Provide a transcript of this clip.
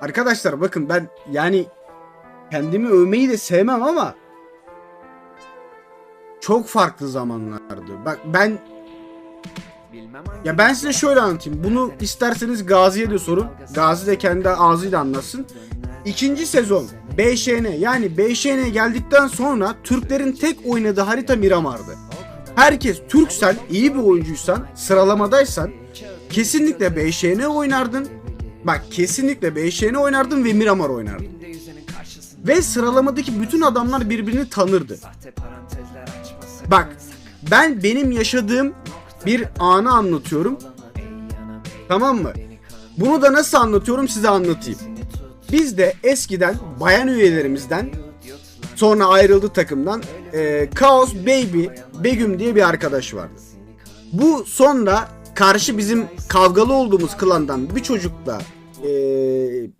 Arkadaşlar bakın ben yani kendimi övmeyi de sevmem ama çok farklı zamanlardı. Bak ben ya ben size şöyle anlatayım. Bunu isterseniz Gazi'ye de sorun. Gazi de kendi ağzıyla anlatsın. İkinci sezon BŞN yani BŞN geldikten sonra Türklerin tek oynadığı harita Miramar'dı. Herkes Türksen, iyi bir oyuncuysan, sıralamadaysan kesinlikle BŞN oynardın. Bak kesinlikle BŞN oynardın ve Miramar oynardın. Ve sıralamadaki bütün adamlar birbirini tanırdı. Bak ben benim yaşadığım bir anı anlatıyorum. Tamam mı? Bunu da nasıl anlatıyorum size anlatayım. Biz de eskiden bayan üyelerimizden sonra ayrıldı takımdan e, Chaos Baby Begüm diye bir arkadaş vardı. Bu sonra karşı bizim kavgalı olduğumuz klandan bir çocukla Eh,